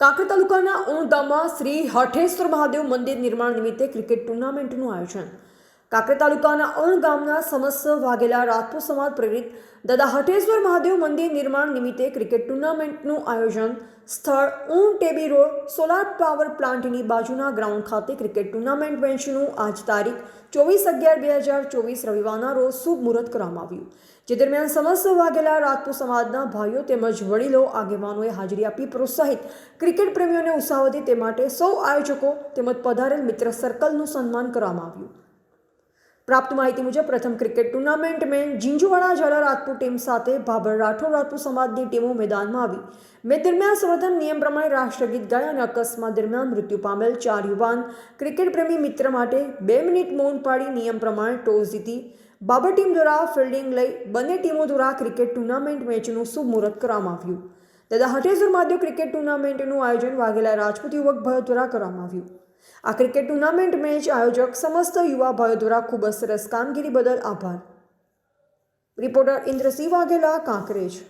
કાંકરેજ તાલુકાના ઉણગામમાં શ્રી હઠેશ્વર મહાદેવ મંદિર નિર્માણ નિમિત્તે ક્રિકેટ ટુર્નામેન્ટનું આયોજન. કાંકરેજ તાલુકાના અણ ગામના સમસ્ત વાઘેલા રાજપૂત સમાજ પ્રેરિત દાદા હટેશ્વર મહાદેવ મંદિર નિર્માણ નિમિત્તે ક્રિકેટ ટુર્નામેન્ટનું આયોજન સ્થળ ઊન ટેબી રોડ સોલાર પાવર પ્લાન્ટની બાજુના ગ્રાઉન્ડ ખાતે ક્રિકેટ ટુર્નામેન્ટ મેચનું આજ તારીખ ચોવીસ અગિયાર બે હજાર ચોવીસ રવિવારના રોજ શુભ મુહૂર્ત કરવામાં આવ્યું. જે દરમિયાન સમસ્ત વાઘેલા રાજપૂત સમાજના ભાઈઓ તેમજ વડીલો, આગેવાનોએ હાજરી આપી પ્રોત્સાહિત ક્રિકેટ પ્રેમીઓને ઉત્સાહ વધે તે માટે સૌ આયોજકો તેમજ પધારેલ મિત્ર સર્કલનું સન્માન કરવામાં આવ્યું. પ્રાપ્ત માહિતી મુજબ, પ્રથમ ક્રિકેટ ટુર્નામેન્ટ મેં ઝીંઝુવાડા ઝાલા રાજપૂત ટીમ સાથે ભાભર રાઠોડ રાજપૂત સમાજની ટીમો મેદાનમાં આવી. મેચ દરમિયાન સર્વપ્રથમ નિયમ પ્રમાણે રાષ્ટ્રગીત ગાય અને અકસ્માત દરમિયાન મૃત્યુ પામેલ ચાર યુવાન ક્રિકેટ પ્રેમી મિત્ર માટે બે મિનિટ મૌન પાડી નિયમ પ્રમાણે ટોસ જીતી. બાબર ટીમ દ્વારા ફિલ્ડિંગ લઈ બંને ટીમો દ્વારા ક્રિકેટ ટુર્નામેન્ટ મેચનું શુભ મુહૂર્ત કરવામાં આવ્યું. દાદા હટેશ્વર માધ્યમ ક્રિકેટ ટુર્નામેન્ટનું આયોજન વાઘેલા રાજપૂત યુવક ભાઈઓ દ્વારા કરવામાં આવ્યું. આ ક્રિકેટ ટુર્નામેન્ટ મેચ આયોજક સમસ્ત યુવા ભાઈઓ દ્વારા ખૂબ જ સરસ કામગીરી બદલ આભાર. રિપોર્ટર ઇન્દ્રસિંહ વાઘેલા, કાંકરેજ.